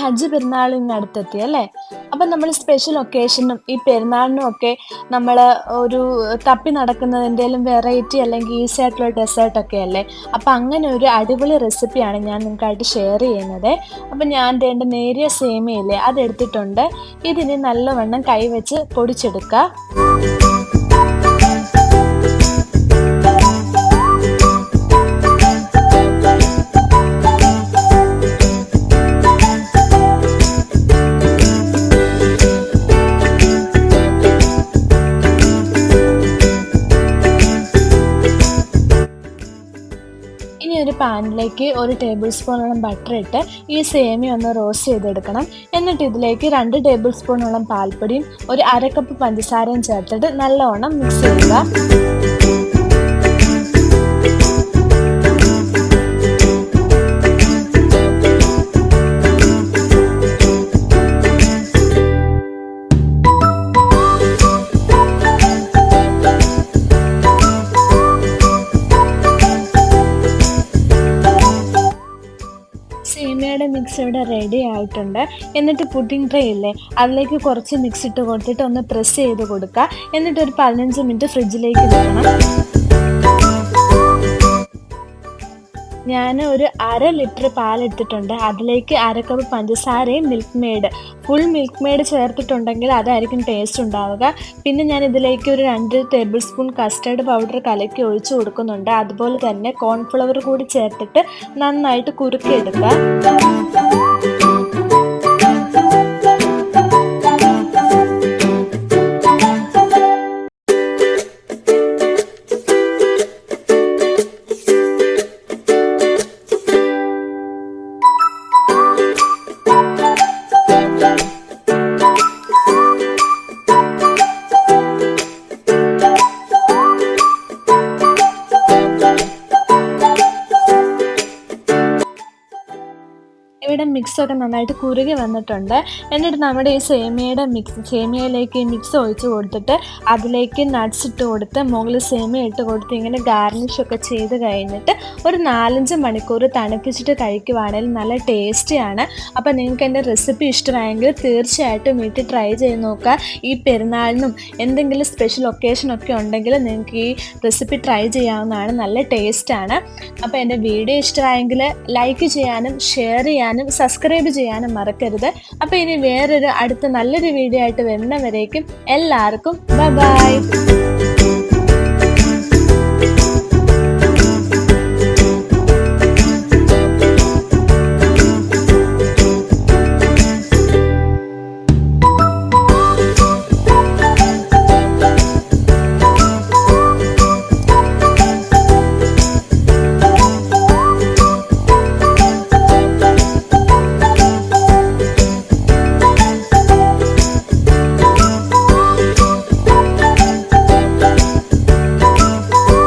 ഹജ്ജ് പെരുന്നാൾ ഇന്ന് അടുത്തെത്തി അല്ലേ? അപ്പം നമ്മൾ സ്പെഷ്യൽ ഒക്കേഷനും ഈ പെരുന്നാളിനും ഒക്കെ നമ്മൾ ഒരു തപ്പി നടക്കുന്നതിന്റെലും വെറൈറ്റി അല്ലെങ്കിൽ ഈസി ആയിട്ടുള്ള ഡെസേർട്ട് ഒക്കെ അല്ലേ? അപ്പം അങ്ങനെ ഒരു അടിപൊളി റെസിപ്പിയാണ് ഞാൻ നിങ്ങൾക്കായിട്ട് ഷെയർ ചെയ്യുന്നത്. അപ്പം ഞാൻ വേണ്ട നേരിയ സേമിയയില്ലേ അതെടുത്തിട്ടുണ്ട് ഇതിന് നല്ലവണ്ണം കൈവച്ച് പൊടിച്ചെടുക്കുക. ഒരു പാനിലേക്ക് ഒരു ടേബിൾ സ്പൂണോളം ബട്ടർ ഇട്ട് ഈ സേമി ഒന്ന് റോസ്റ്റ് ചെയ്തെടുക്കണം. എന്നിട്ട് ഇതിലേക്ക് രണ്ട് ടേബിൾ സ്പൂണോളം പാൽപ്പൊടിയും ഒരു അര കപ്പ് പഞ്ചസാരയും ചേർത്തിട്ട് നല്ലവണ്ണം മിക്സ് ചെയ്യുക. സേമിയയുടെ മിക്സ് ഇവിടെ റെഡി ആയിട്ടുണ്ട്. എന്നിട്ട് പുഡിംഗ് ട്രേ ഇല്ലേ? അതിലേക്ക് കുറച്ച് മിക്സ് ഇട്ട് കൊടുത്തിട്ട് ഒന്ന് പ്രസ് ചെയ്ത് കൊടുക്കുക. എന്നിട്ട് ഒരു പതിനഞ്ച് മിനിറ്റ് ഫ്രിഡ്ജിലേക്ക് വെക്കണം ഞാൻ ഒരു അര ലിറ്റർ പാലെടുത്തിട്ടുണ്ട്. അതിലേക്ക് അര കപ്പ് പഞ്ചസാരയും Milkmaid full Milkmaid ചേർത്തിട്ടുണ്ടെങ്കിൽ അതായിരിക്കും ടേസ്റ്റ് ഉണ്ടാവുക. പിന്നെ ഞാൻ ഇതിലേക്ക് ഒരു രണ്ട് ടേബിൾ സ്പൂൺ കസ്റ്റേർഡ് പൗഡർ കലക്കി ഒഴിച്ചു കൊടുക്കുന്നുണ്ട്. അതുപോലെ തന്നെ കോൺഫ്ലവർ കൂടി ചേർത്തിട്ട് നന്നായിട്ട് കുറുക്കിയെടുക്കുക. ഇവിടെ മിക്സൊക്കെ നന്നായിട്ട് കുറുകി വന്നിട്ടുണ്ട്. എന്നിട്ട് നമ്മുടെ ഈ സേമിയയുടെ മിക്സ് സേമിയയിലേക്ക് ഈ മിക്സ് ഒഴിച്ച് കൊടുത്തിട്ട് അതിലേക്ക് നട്ട്സ് ഇട്ട് കൊടുത്ത് മുകളിൽ സേമിയ ഇട്ട് കൊടുത്ത് ഇങ്ങനെ ഗാർണിഷ് ഒക്കെ ചെയ്ത് കഴിഞ്ഞിട്ട് ഒരു നാലഞ്ച് മണിക്കൂർ തണുപ്പിച്ചിട്ട് കഴിക്കുവാണെങ്കിൽ നല്ല ടേസ്റ്റിയാണ് അപ്പോൾ നിങ്ങൾക്ക് എന്റെ റെസിപ്പി ഇഷ്ടമായെങ്കിൽ തീർച്ചയായിട്ടും വീട്ടിൽ ട്രൈ ചെയ്ത് നോക്കുക. ഈ പെരുന്നാളിനും എന്തെങ്കിലും സ്പെഷ്യൽ ഒക്കേഷനൊക്കെ ഉണ്ടെങ്കിൽ നിങ്ങൾക്ക് ഈ റെസിപ്പി ട്രൈ ചെയ്യാവുന്നതാണ്. നല്ല ടേസ്റ്റാണ് അപ്പോൾ എന്റെ വീഡിയോ ഇഷ്ടമായെങ്കിൽ ലൈക്ക് ചെയ്യാനും ഷെയർ ചെയ്യാനും സബ്സ്ക്രൈബ് ചെയ്യാനും മറക്കരുത്. അപ്പോൾ ഇനി വേറൊരു അടുത്ത നല്ലൊരു വീഡിയോ ആയിട്ട് വരുന്നവരേക്കും എല്ലാവർക്കും ബൈ